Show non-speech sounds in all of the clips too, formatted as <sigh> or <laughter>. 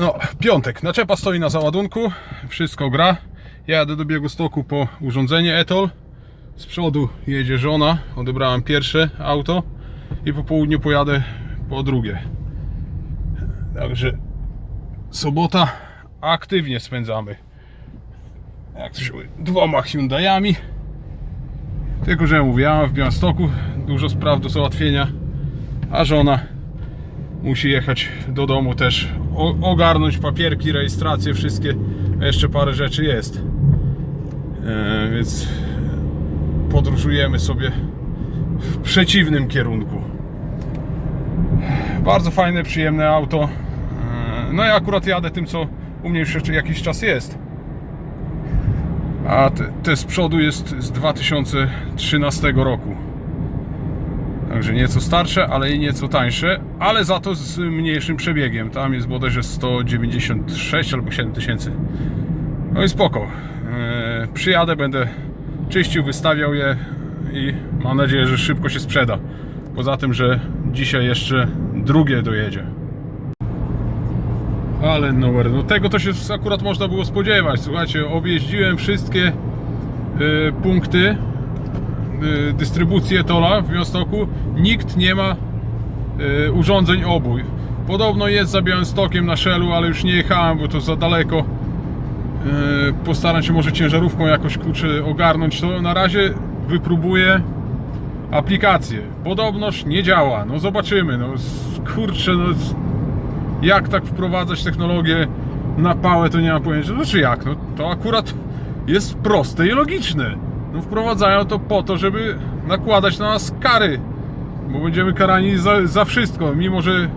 No, piątek. Naczepa stoi na załadunku, wszystko gra. Ja jadę do Białegostoku po urządzenie Etol. Z przodu jedzie żona, odebrałem pierwsze auto i po południu pojadę po drugie. Także sobota aktywnie spędzamy. Jak coś dwoma Hyundaiami. Tylko, że mam w Białymstoku dużo spraw do załatwienia, a żona musi jechać do domu też ogarnąć papierki, rejestracje, wszystkie. Jeszcze parę rzeczy jest. E, więc podróżujemy sobie w przeciwnym kierunku. Bardzo fajne, przyjemne auto. E, No i akurat jadę tym, co u mnie już jakiś czas jest. A te, te z przodu jest z 2013 roku. Także nieco starsze, ale i nieco tańsze, ale za to z mniejszym przebiegiem. Tam jest bodajże 196 albo 7 tysięcy. No i spoko. Eee, przyjadę, będę czyścił, wystawiał je i mam nadzieję, że szybko się sprzeda. Poza tym, że dzisiaj jeszcze drugie dojedzie. Ale numer, no tego to się akurat można było spodziewać. Słuchajcie, objeździłem wszystkie e, punkty e, dystrybucji Etola w Białymstoku. Nikt nie ma e, urządzeń obój. Podobno jest za Białymstokiem na Shellu, ale już nie jechałem, bo to za daleko. E, Postaram się może ciężarówką jakoś kurczę ogarnąć to. Na razie wypróbuję aplikację. Podobnoż nie działa. No zobaczymy. No kurczę, no jak tak wprowadzać technologię na pałę, to nie mam pojęcia. Znaczy jak? No to akurat jest proste i logiczne. No wprowadzają to po to, żeby nakładać na nas kary. Bo będziemy karani za, za wszystko. Mimo, że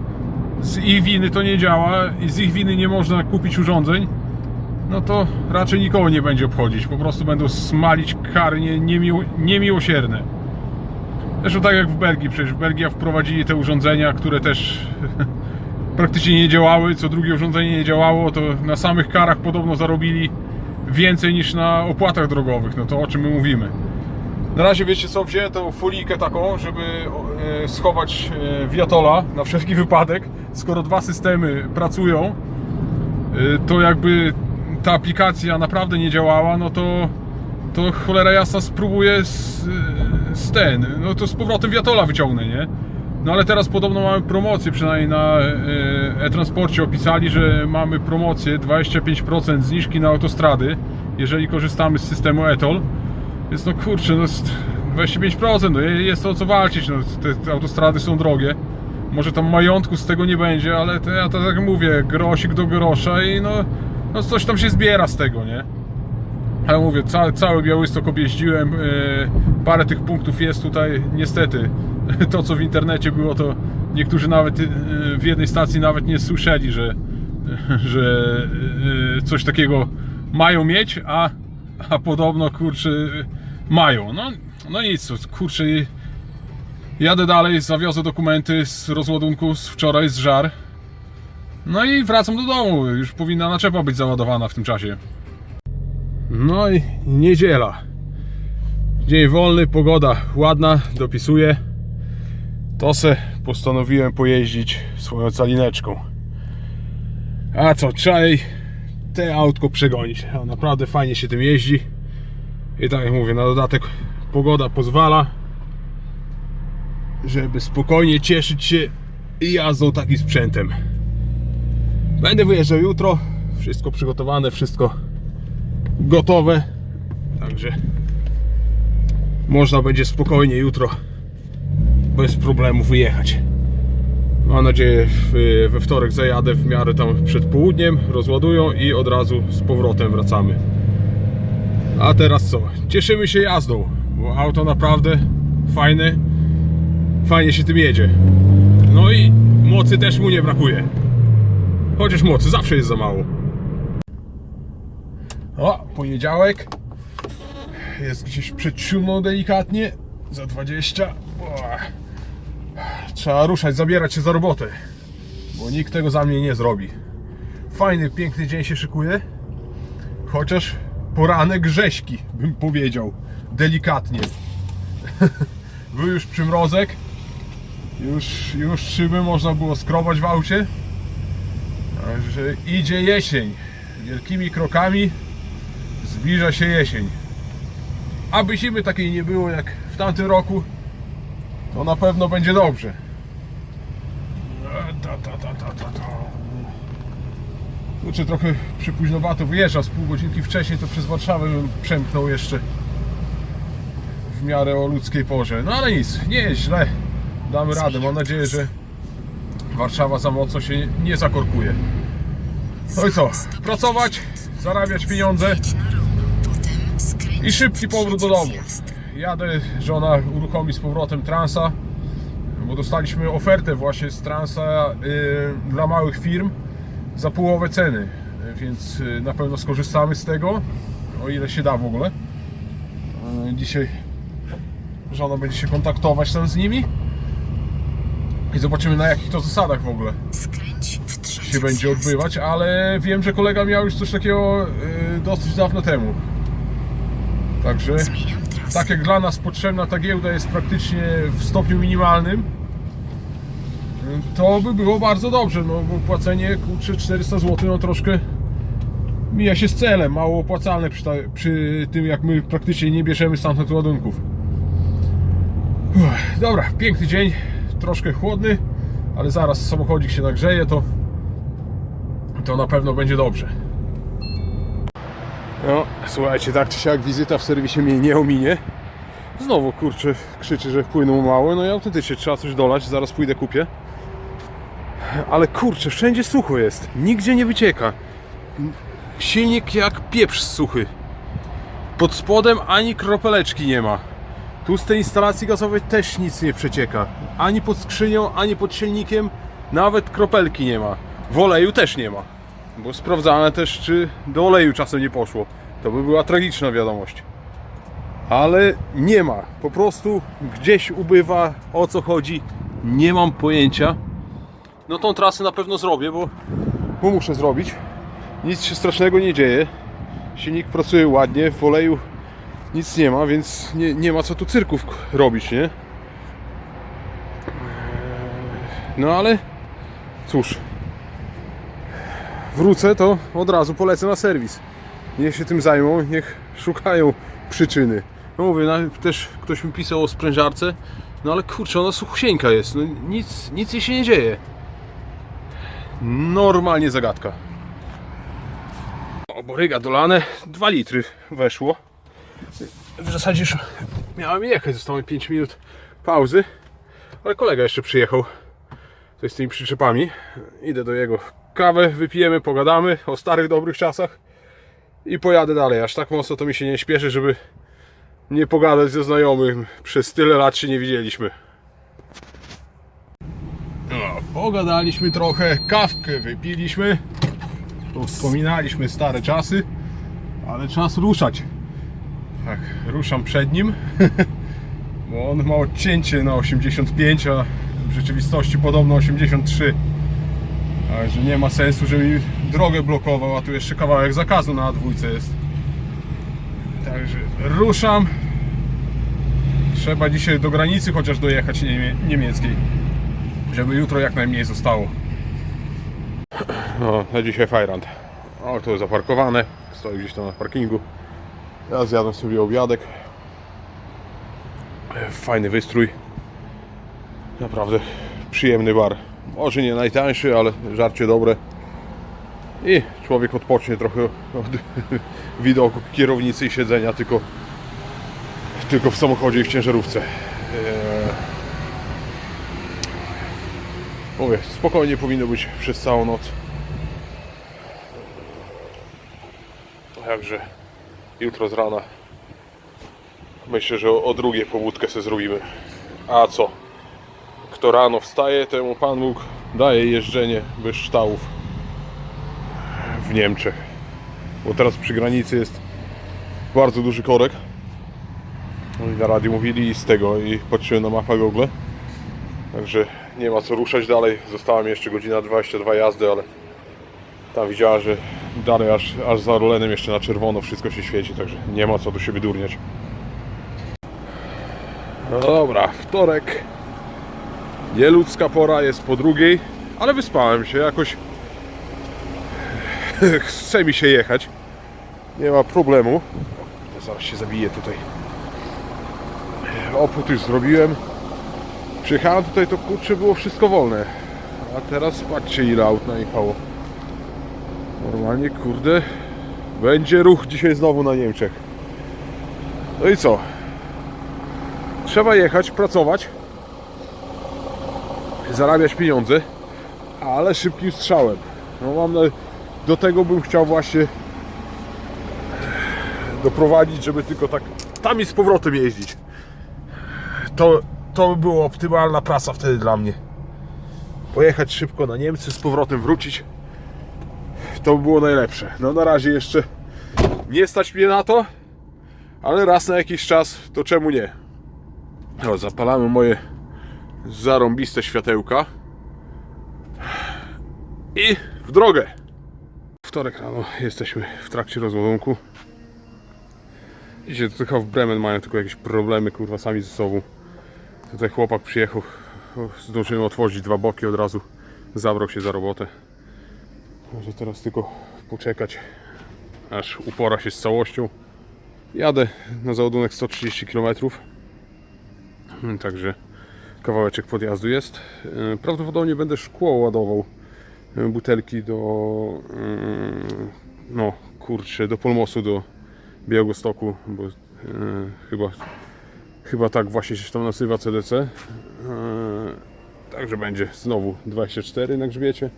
z ich winy to nie działa i z ich winy nie można kupić urządzeń, no to raczej nikogo nie będzie obchodzić. Po prostu będą smalić kary nie, niemiło, niemiłosierne. Zresztą tak jak w Belgii, przecież w Belgii wprowadzili te urządzenia, które też <laughs> praktycznie nie działały, co drugie urządzenie nie działało, to na samych karach podobno zarobili więcej niż na opłatach drogowych, no to o czym my mówimy. Na razie wiecie co, wziąłem tą folijkę taką, żeby e, schować e, wiatola na wszelki wypadek. Skoro dwa systemy pracują, e, to jakby ta aplikacja naprawdę nie działała, no to to cholera jasna spróbuję z, z ten, no to z powrotem wiatola wyciągnę, nie? No ale teraz podobno mamy promocję, przynajmniej na e, e-transporcie opisali, że mamy promocję 25% zniżki na autostrady, jeżeli korzystamy z systemu Etol. Więc no kurczę, no jest 25%, no jest to o co walczyć, no te, autostrady są drogie. Może tam majątku z tego nie będzie, ale ja to tak mówię, grosik do grosza i no, no coś tam się zbiera z tego, nie? Ale mówię, cały, cały Białystok objeździłem, e, parę tych punktów jest tutaj, niestety, <laughs> to co w internecie było, to niektórzy nawet e, w jednej stacji nawet nie słyszeli, że, <laughs> że e, coś takiego mają mieć, a, a podobno, kurczę, mają. No, no nic, kurczę, jadę dalej, zawiozę dokumenty z rozładunku z wczoraj, z żar. No i wracam do domu, już powinna naczepa być załadowana w tym czasie. No i niedziela. Dzień wolny, pogoda ładna, dopisuję. To se postanowiłem pojeździć swoją calineczką. A co, trzeba jej te autko przegonić. A Naprawdę fajnie się tym jeździ. I tak jak mówię, na dodatek pogoda pozwala, żeby spokojnie cieszyć się jazdą takim sprzętem. Będę wyjeżdżał jutro. Wszystko przygotowane, wszystko gotowe. Także można będzie spokojnie jutro bez problemu wyjechać. Mam nadzieję we wtorek zajadę w miarę tam przed południem, rozładują i od razu z powrotem wracamy. A teraz co? Cieszymy się jazdą, bo auto naprawdę fajne, fajnie się tym jedzie. No i mocy też mu nie brakuje. Chociaż mocy zawsze jest za mało. O, poniedziałek. Jest gdzieś przed siódmą delikatnie. Za 20. O. Trzeba ruszać, zabierać się za robotę. Bo nikt tego za mnie nie zrobi. Fajny, piękny dzień się szykuje. Chociaż poranek rzeźki, bym powiedział. Delikatnie. <laughs> Był już przymrozek. Już, już szyby można było skrobać w aucie. Także idzie jesień. Wielkimi krokami zbliża się jesień. Aby zimy takiej nie było jak w tamtym roku, to na pewno będzie dobrze. Ta, ta, ta, ta, ta. Kurczę, trochę przypóźnowato wyjeżdża z pół godzinki wcześniej, to przez Warszawę bym przemknął jeszcze w miarę o ludzkiej porze. No ale nic, nie jest źle. Damy radę. Mam nadzieję, że Warszawa za mocno się nie zakorkuje. No i co? Pracować, zarabiać pieniądze i szybki powrót do domu. Jadę, żona uruchomi z powrotem transa, dostaliśmy ofertę właśnie z transa y, dla małych firm za połowę ceny, y, więc y, na pewno skorzystamy z tego, o ile się da w ogóle. Y, Dzisiaj żona będzie się kontaktować tam z nimi. I zobaczymy na jakich to zasadach w ogóle się będzie odbywać, ale wiem, że kolega miał już coś takiego dosyć dawno temu. Także tak jak dla nas potrzebna ta giełda jest praktycznie w stopniu minimalnym, to by było bardzo dobrze, no bo płacenie kurczę 400 zł no troszkę mija się z celem, mało opłacalne przy, ta, przy tym jak my praktycznie nie bierzemy stamtąd ładunków. Uff, dobra, piękny dzień, troszkę chłodny, ale zaraz samochodzik się nagrzeje, to to na pewno będzie dobrze. No, słuchajcie, tak czy siak wizyta w serwisie mnie nie ominie. Znowu, kurczę, krzyczy, że wpłynął mało. No i autentycznie trzeba coś dolać, zaraz pójdę kupię. Ale kurczę, wszędzie sucho jest. Nigdzie nie wycieka. Silnik jak pieprz suchy. Pod spodem ani kropeleczki nie ma. Tu z tej instalacji gazowej też nic nie przecieka. Ani pod skrzynią, ani pod silnikiem. Nawet kropelki nie ma. W oleju też nie ma. Bo sprawdzane też, czy do oleju czasem nie poszło. To by była tragiczna wiadomość. Ale nie ma. Po prostu gdzieś ubywa. O co chodzi? Nie mam pojęcia. No tą trasę na pewno zrobię, bo, bo muszę zrobić. Nic się strasznego nie dzieje. Silnik pracuje ładnie, w oleju nic nie ma, więc nie, nie ma co tu cyrków robić, nie? No ale cóż, wrócę, to od razu polecę na serwis. Niech się tym zajmą, niech szukają przyczyny. No mówię, też ktoś mi pisał o sprężarce, no ale kurczę, ona suchusieńka jest, no nic, nic jej się nie dzieje. Normalnie zagadka. O, boryga dolane, 2 litry weszło. W zasadzie już miałem jechać, zostało mi 5 minut pauzy, ale kolega jeszcze przyjechał coś z tymi przyczepami. Idę do jego kawę, wypijemy, pogadamy o starych, dobrych czasach i pojadę dalej. Aż tak mocno to mi się nie śpieszy, żeby nie pogadać ze znajomym. Przez tyle lat się nie widzieliśmy. Pogadaliśmy trochę, kawkę wypiliśmy, wspominaliśmy stare czasy, ale czas ruszać. Tak, ruszam przed nim, <laughs> bo on ma odcięcie na 85, a w rzeczywistości podobno 83. Także nie ma sensu, żeby mi drogę blokował, a tu jeszcze kawałek zakazu na dwójce jest. Także ruszam. Trzeba dzisiaj do granicy chociaż dojechać niemie niemieckiej, żeby jutro jak najmniej zostało. No, na dzisiaj Fajrand. O, to jest zaparkowane, stoi gdzieś tam na parkingu. Ja zjadłem sobie obiadek. Fajny wystrój. Naprawdę przyjemny bar. Może nie najtańszy, ale żarcie dobre. I człowiek odpocznie trochę od <laughs> widoku kierownicy i siedzenia tylko, tylko w samochodzie i w ciężarówce. Eee, Mówię, spokojnie powinno być przez całą noc. Także jutro z rana myślę, że o, o drugie pobudkę sobie zrobimy. A co? Kto rano wstaje, temu Pan Bóg daje jeżdżenie bez ształów w Niemczech. Bo teraz przy granicy jest bardzo duży korek. No i na radiu mówili i z tego i patrzyłem na mapę Google. Także nie ma co ruszać dalej. Została mi jeszcze godzina 22 jazdy, ale tam widziała, że dalej aż, aż za Rolenem jeszcze na czerwono wszystko się świeci, także nie ma co tu się wydurniać. No dobra, wtorek. Nieludzka pora jest po drugiej, ale wyspałem się jakoś. <laughs> chce mi się jechać. Nie ma problemu. Zaraz się zabiję tutaj. Opód już zrobiłem. Przyjechałem tutaj, to kurczę było wszystko wolne. A teraz patrzcie ile aut najechało. Normalnie, kurde, będzie ruch dzisiaj znowu na Niemczech. No i co? Trzeba jechać, pracować, zarabiać pieniądze, ale szybkim strzałem. No mam na... Do tego bym chciał właśnie doprowadzić, żeby tylko tak tam i z powrotem jeździć. To, to by była optymalna prasa wtedy dla mnie. Pojechać szybko na Niemcy, z powrotem wrócić. To by było najlepsze. No na razie jeszcze nie stać mnie na to, ale raz na jakiś czas to czemu nie? No, zapalamy moje zarąbiste światełka i w drogę. Wtorek rano jesteśmy w trakcie rozładunku. To tylko w Bremen mają tylko jakieś problemy kurwa sami ze sobą. Tutaj chłopak przyjechał, zdążyłem otworzyć dwa boki od razu, zabrał się za robotę. Może teraz tylko poczekać, aż upora się z całością. Jadę na załadunek 130 km. Także kawałeczek podjazdu jest. E, Prawdopodobnie będę szkło ładował e, butelki do e, no kurczę, do Polmosu, do Białegostoku, bo chyba chyba tak właśnie się tam nazywa CDC. E, Także będzie znowu 24 na grzbiecie.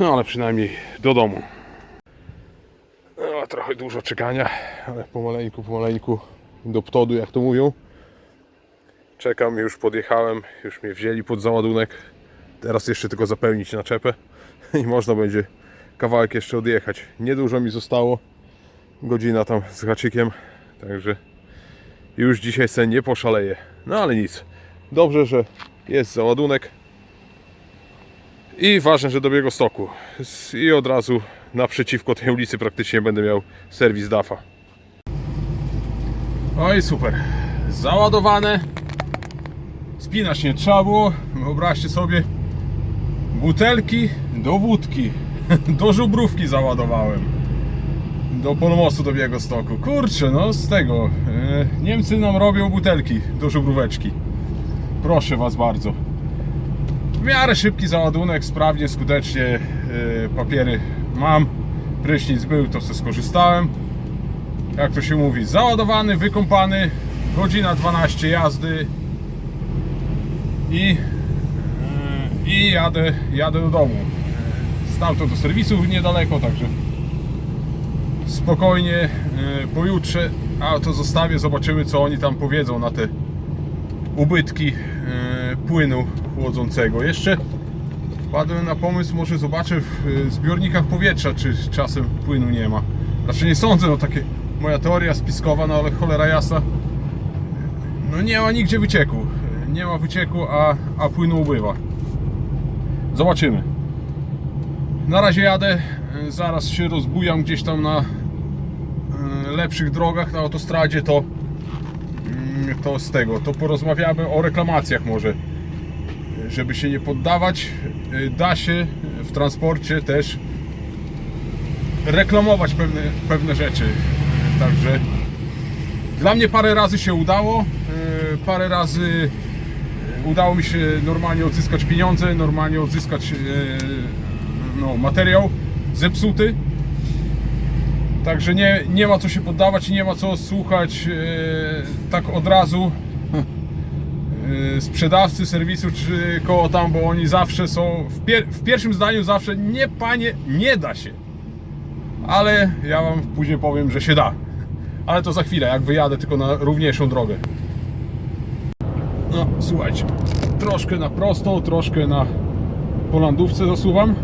No ale przynajmniej do domu. No, trochę dużo czekania, ale pomaleńku, pomaleńku do ptodu, jak to mówią. Czekam, już podjechałem, już mnie wzięli pod załadunek. Teraz jeszcze tylko zapełnić naczepę <laughs> i można będzie kawałek jeszcze odjechać. Niedużo mi zostało, godzina tam z haczykiem, także już dzisiaj sen nie poszaleje. No ale nic, dobrze, że jest załadunek. I ważne, że do Białegostoku. I od razu naprzeciwko tej ulicy praktycznie będę miał serwis DAFA. Oj, super. Załadowane. Spinać nie trzeba było. Wyobraźcie sobie butelki do wódki. <laughs> Do żubrówki załadowałem. Do Polmostu do Białegostoku. Kurczę, no z tego. e, Niemcy nam robią butelki do żubróweczki. Proszę Was bardzo. W miarę szybki załadunek, sprawnie, skutecznie. Yy, papiery mam. Prysznic był, to sobie skorzystałem. Jak to się mówi, załadowany, wykąpany. Godzina 12 jazdy. I, yy, i jadę, jadę do domu. Stamtąd do serwisu niedaleko, także spokojnie yy, pojutrze auto zostawię, zobaczymy co oni tam powiedzą na te ubytki e, płynu chłodzącego. Jeszcze wpadłem na pomysł, może zobaczę w e, zbiornikach powietrza, czy czasem płynu nie ma. Znaczy nie sądzę, no takie moja teoria spiskowa, no ale cholera jasna. No nie ma nigdzie wycieku. Nie ma wycieku, a, a płynu ubywa. Zobaczymy. Na razie jadę, e, zaraz się rozbujam gdzieś tam na e, lepszych drogach, na autostradzie to Mm, to z tego, to porozmawiamy o reklamacjach może. Żeby się nie poddawać, y, da się w transporcie też reklamować pewne, pewne rzeczy. Także dla mnie parę razy się udało, parę razy udało mi się normalnie odzyskać pieniądze, normalnie odzyskać no, materiał zepsuty. Także nie, nie ma co się poddawać i nie ma co słuchać e, tak od razu e, sprzedawcy serwisu czy koło tam, bo oni zawsze są w, pier w pierwszym zdaniu zawsze nie panie, nie da się. Ale ja wam później powiem, że się da. Ale to za chwilę, jak wyjadę tylko na równiejszą drogę. No, słuchajcie, troszkę na prosto, troszkę na polandówce zasuwam,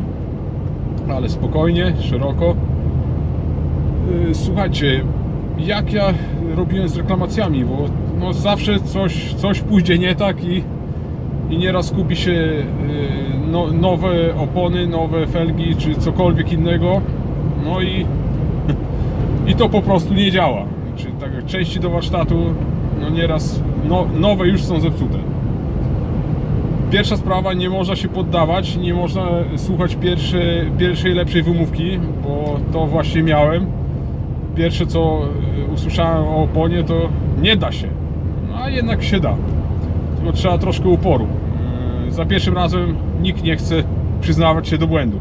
ale spokojnie, szeroko. Y, Słuchajcie, jak ja robiłem z reklamacjami, bo no zawsze coś, coś pójdzie nie tak i, i nieraz kupi się y, no, nowe opony, nowe felgi czy cokolwiek innego, no i, i to po prostu nie działa. Czy tak jak części do warsztatu, no nieraz no, nowe już są zepsute. Pierwsza sprawa, nie można się poddawać, nie można słuchać pierwsze, pierwszej lepszej wymówki, bo to właśnie miałem. Pierwsze co e, usłyszałem o oponie to nie da się, no a jednak się da. Tylko trzeba troszkę uporu. E, Za pierwszym razem nikt nie chce przyznawać się do błędu.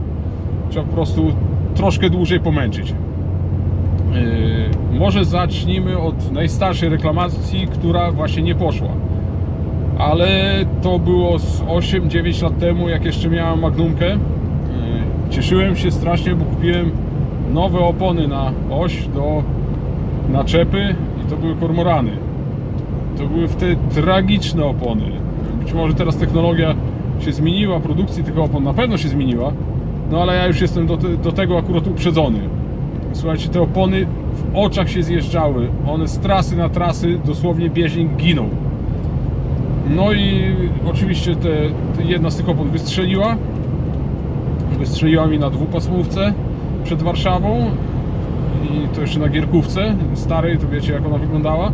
Trzeba po prostu troszkę dłużej pomęczyć. Yy, może zacznijmy od najstarszej reklamacji, która właśnie nie poszła. Ale to było z 8-9 lat temu, jak jeszcze miałem Magnumkę. Yy, Cieszyłem się strasznie, bo kupiłem nowe opony na oś do naczepy i to były kormorany. To były wtedy tragiczne opony. Być może teraz technologia się zmieniła, produkcji tych opon na pewno się zmieniła, no ale ja już jestem do, te, do tego akurat uprzedzony. Słuchajcie, te opony w oczach się zjeżdżały. One z trasy na trasy dosłownie bieżnik ginął. No i oczywiście te, te jedna z tych opon wystrzeliła. Wystrzeliła mi na dwupasmówce przed Warszawą i to jeszcze na gierkówce starej, to wiecie jak ona wyglądała.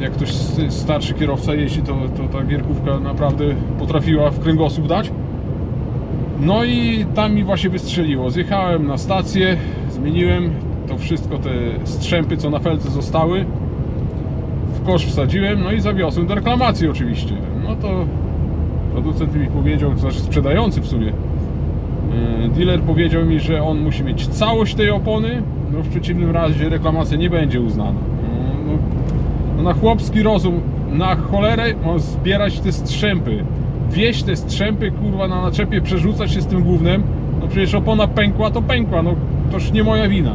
Jak ktoś starszy kierowca jeździ, to, to ta gierkówka naprawdę potrafiła w kręgosłup dać. No i tam mi właśnie wystrzeliło. Zjechałem na stację, zmieniłem to wszystko, te strzępy, co na felce zostały. Kosz wsadziłem, no i zawiozłem do reklamacji oczywiście. No to producent mi powiedział, to znaczy sprzedający w sumie. Yy, Dealer powiedział mi, że on musi mieć całość tej opony, no w przeciwnym razie reklamacja nie będzie uznana. No, no na chłopski rozum, na cholerę mam zbierać te strzępy. Wieść te strzępy, kurwa, na naczepie, przerzucać się z tym głównym. No przecież opona pękła, to pękła, no toż nie moja wina.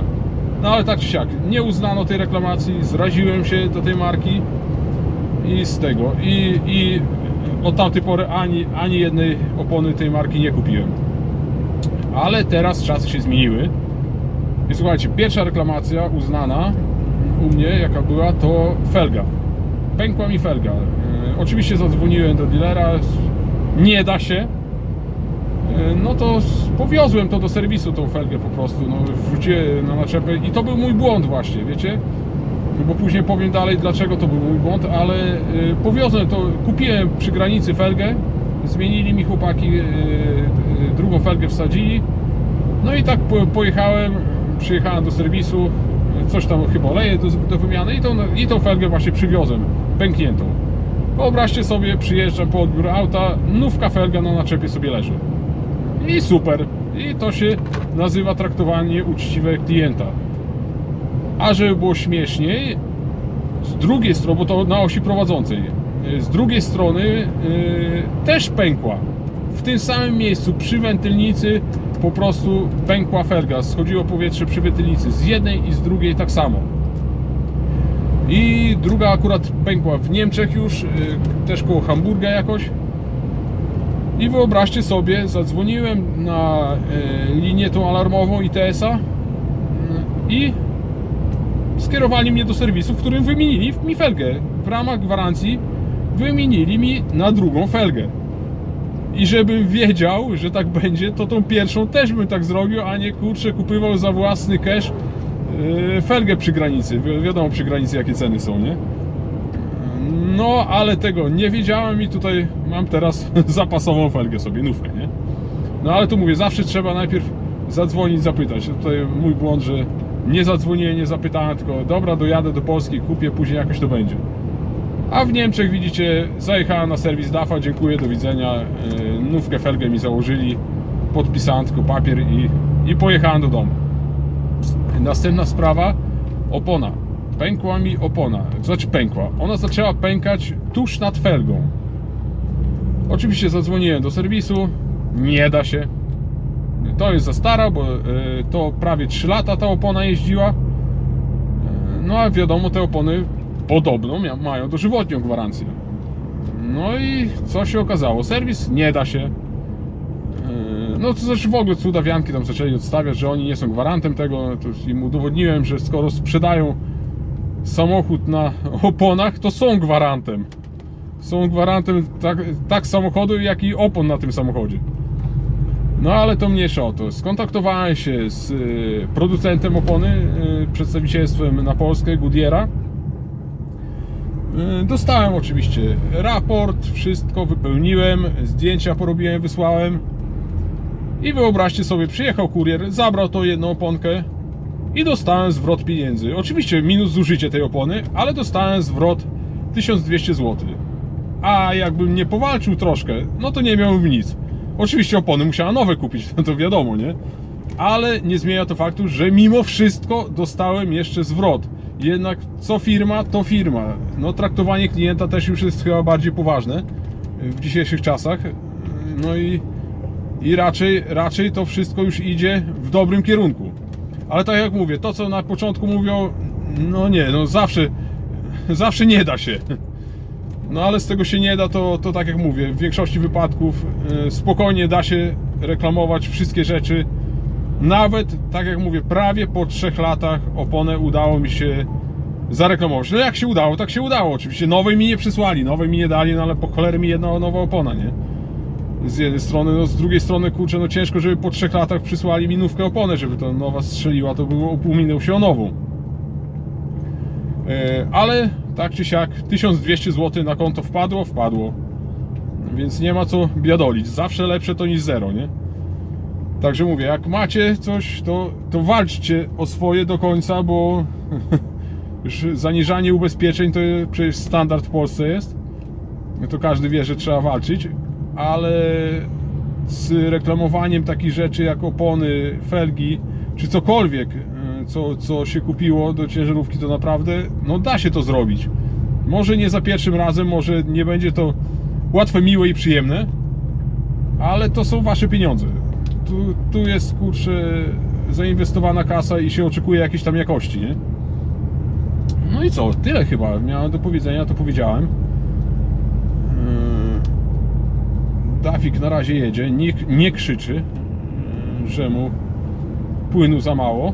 No ale tak czy siak, nie uznano tej reklamacji, zraziłem się do tej marki i z tego. I, i od tamtej pory ani, ani jednej opony tej marki nie kupiłem. Ale teraz czasy się zmieniły. I słuchajcie, pierwsza reklamacja uznana u mnie, jaka była, to felga. Pękła mi felga. E, oczywiście zadzwoniłem do dealera, nie da się. E, no to powiozłem to do serwisu, tą felgę po prostu. No, wrzuciłem na naczepę i to był mój błąd właśnie, wiecie? No bo później powiem dalej, dlaczego to był mój błąd, ale e, powiozłem to, kupiłem przy granicy felgę, zmienili mi chłopaki, e, drugą felgę wsadzili, no i tak po, pojechałem, przyjechałem do serwisu, coś tam chyba oleje do, do wymiany i tą, i tą felgę właśnie przywiozłem, pękniętą. Wyobraźcie sobie, przyjeżdżam po odbiór auta, nówka felga na naczepie sobie leży. I super. I to się nazywa traktowanie uczciwe klienta. A żeby było śmieszniej, z drugiej strony, bo to na osi prowadzącej, y, z drugiej strony yy, też pękła. W tym samym miejscu przy wentylnicy po prostu pękła felga, schodziło powietrze przy wentylnicy. Z jednej i z drugiej tak samo. I druga akurat pękła w Niemczech już, yy, też koło Hamburga jakoś. I wyobraźcie sobie, zadzwoniłem na yy, linię tą alarmową ITS-a i skierowali mnie do serwisu, w którym wymienili mi felgę. W ramach gwarancji wymienili mi na drugą felgę. I żebym wiedział, że tak będzie, to tą pierwszą też bym tak zrobił, a nie kurczę kupywał za własny cash yy, felgę przy granicy. Wi- wiadomo przy granicy jakie ceny są, nie? No, ale tego nie wiedziałem i tutaj mam teraz <laughs> zapasową felgę sobie, nówkę, nie? No ale tu mówię, zawsze trzeba najpierw zadzwonić, zapytać. Tutaj mój błąd, że nie zadzwoniłem, nie zapytałem, tylko dobra, dojadę do Polski, kupię, później jakoś to będzie. A w Niemczech widzicie, zajechałem na serwis DAFA, dziękuję, do widzenia. Yy, Nówkę felgę mi założyli, podpisałem tylko papier i, i pojechałem do domu. Następna sprawa, opona. Pękła mi opona, znaczy pękła. Ona zaczęła pękać tuż nad felgą. Oczywiście zadzwoniłem do serwisu, nie da się. To jest za stara, bo e, to prawie 3 lata ta opona jeździła. E, No a wiadomo, te opony podobno mają dożywotnią gwarancję. No i co się okazało? Serwis nie da się. E, No to znaczy w ogóle cudawianki tam zaczęli odstawiać, że oni nie są gwarantem tego. Już im udowodniłem, że skoro sprzedają samochód na oponach, to są gwarantem. Są gwarantem tak, tak samochodu, jak i opon na tym samochodzie. No ale to mniejsza o to. Skontaktowałem się z y, producentem opony, y, przedstawicielstwem na Polskę, Goodyeara. Y, Dostałem oczywiście raport, wszystko wypełniłem, zdjęcia porobiłem, wysłałem. I wyobraźcie sobie, przyjechał kurier, zabrał tą jedną oponkę i dostałem zwrot pieniędzy. Oczywiście minus zużycie tej opony, ale dostałem zwrot 1200 zł. A jakbym nie powalczył troszkę, no to nie miałbym nic. Oczywiście opony musiała nowe kupić, <laughs> no to wiadomo, nie? Ale nie zmienia to faktu, że mimo wszystko dostałem jeszcze zwrot. Jednak co firma, to firma. No traktowanie klienta też już jest chyba bardziej poważne w dzisiejszych czasach. No i, i raczej, raczej to wszystko już idzie w dobrym kierunku. Ale tak jak mówię, to co na początku mówią, no nie, no zawsze, zawsze nie da się. No ale z tego się nie da, to, to tak jak mówię, w większości wypadków y, spokojnie da się reklamować wszystkie rzeczy. Nawet, tak jak mówię, prawie po trzech latach oponę udało mi się zareklamować. No jak się udało, tak się udało. Oczywiście nowej mi nie przysłali, nowej mi nie dali, no ale po cholery mi jedna nowa opona, nie? Z jednej strony, no z drugiej strony, kurczę, no ciężko, żeby po trzech latach przysłali mi nówkę opony, żeby to nowa strzeliła, to było upominał się o nową. E, ale tak czy siak 1200 zł na konto wpadło, wpadło. Więc nie ma co biadolić. Zawsze lepsze to niż zero, nie? Także mówię, jak macie coś, to, to walczcie o swoje do końca, bo <laughs> już zaniżanie ubezpieczeń to przecież standard w Polsce jest. To każdy wie, że trzeba walczyć, ale z reklamowaniem takich rzeczy jak opony, felgi, czy cokolwiek, e, co, co się kupiło do ciężarówki, to naprawdę no da się to zrobić. Może nie za pierwszym razem, może nie będzie to łatwe, miłe i przyjemne, ale to są wasze pieniądze. Tu, tu jest kurczę zainwestowana kasa i się oczekuje jakiejś tam jakości, nie? No i co? Tyle chyba miałem do powiedzenia, to powiedziałem. Dafik na razie jedzie, nie, nie krzyczy, yy, że mu płynu za mało.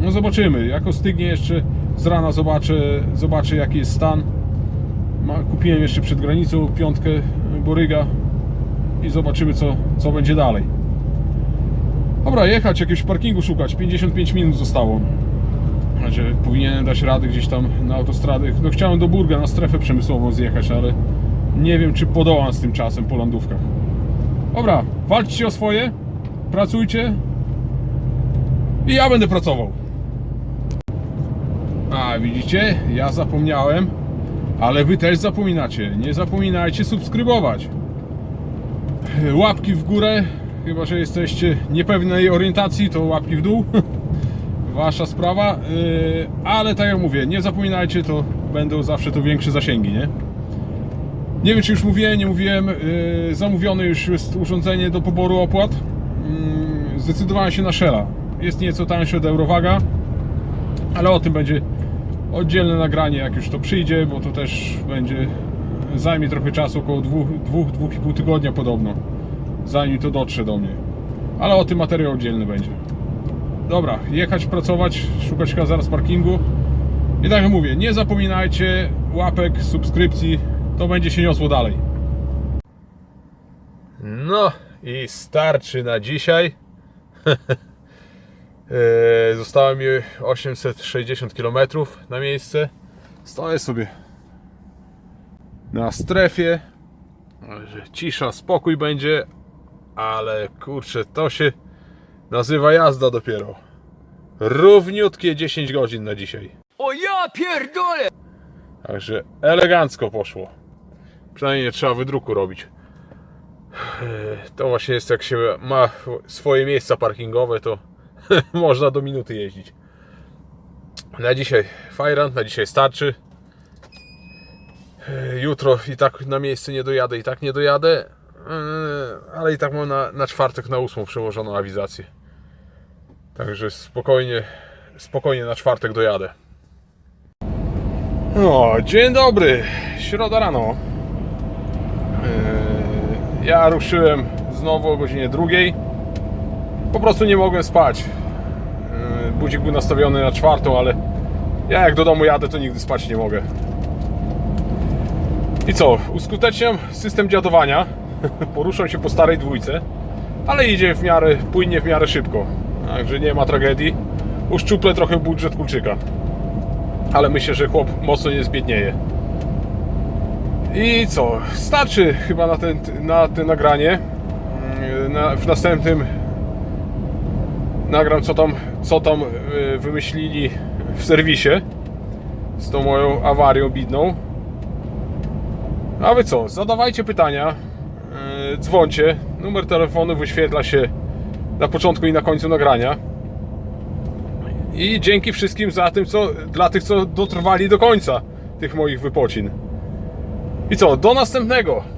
No zobaczymy, jak ostygnie jeszcze z rana zobaczę, zobaczę jaki jest stan. Kupiłem jeszcze przed granicą piątkę Boryga i zobaczymy co, co będzie dalej. Dobra, jechać, jakiegoś parkingu szukać. 55 minut zostało. Znaczy, powinienem dać radę gdzieś tam na autostrady. No chciałem do Burga na strefę przemysłową zjechać, ale nie wiem czy podołam z tym czasem po lądówkach. Dobra, walczcie o swoje, pracujcie i ja będę pracował. A widzicie, ja zapomniałem, ale wy też zapominacie. Nie zapominajcie subskrybować. Łapki w górę, chyba że jesteście niepewnej orientacji, to łapki w dół. <laughs> Wasza sprawa, yy, ale tak jak mówię, nie zapominajcie, to będą zawsze to większe zasięgi, nie? Nie wiem, czy już mówiłem, nie mówiłem. Yy, zamówione już jest urządzenie do poboru opłat. Yy, zdecydowałem się na Shella. Jest nieco tańsze od Eurowaga, ale o tym będzie oddzielne nagranie, jak już to przyjdzie, bo to też będzie zajmie trochę czasu, około 2-2,5 tygodnia podobno, zanim to dotrze do mnie. Ale o tym materiał oddzielny będzie. Dobra, jechać, pracować, szukać chyba zaraz parkingu. I tak jak mówię, nie zapominajcie łapek, subskrypcji, to będzie się niosło dalej. No i starczy na dzisiaj. Eee, <laughs> Zostało mi 860 km na miejsce. Stoję sobie na strefie, cisza, spokój będzie, ale kurczę, to się nazywa jazda dopiero. Równiutkie 10 godzin na dzisiaj. O ja pierdolę! Także elegancko poszło. Przynajmniej nie trzeba wydruku robić. To właśnie jest jak się ma swoje miejsca parkingowe, to <laughs> można do minuty jeździć. Na dzisiaj fajrant, na dzisiaj starczy. Jutro i tak na miejsce nie dojadę, i tak nie dojadę. Ale i tak mam na, na czwartek na ósmą przełożoną awizację. Także spokojnie, spokojnie na czwartek dojadę. O, dzień dobry, środa rano. Ja ruszyłem znowu o godzinie drugiej. Po prostu nie mogłem spać. Yy, Budzik był nastawiony na czwartą, ale ja jak do domu jadę, to nigdy spać nie mogę. I co? Uskuteczniam system dziadowania. <laughs> Poruszam się po starej dwójce, ale idzie w miarę płynnie, w miarę szybko. Także nie ma tragedii. Uszczuplę trochę budżet kulczyka. Ale myślę, że chłop mocno nie zbiednieje. I co? Starczy chyba na, ten, na to nagranie. Mm, Na, w następnym nagram co tam, co tam y, wymyślili w serwisie z tą moją awarią bidną. A wy co? Zadawajcie pytania, yy, dzwońcie. Numer telefonu wyświetla się na początku i na końcu nagrania. I dzięki wszystkim za tym, co dla tych, co dotrwali do końca tych moich wypocin. I co? Do następnego!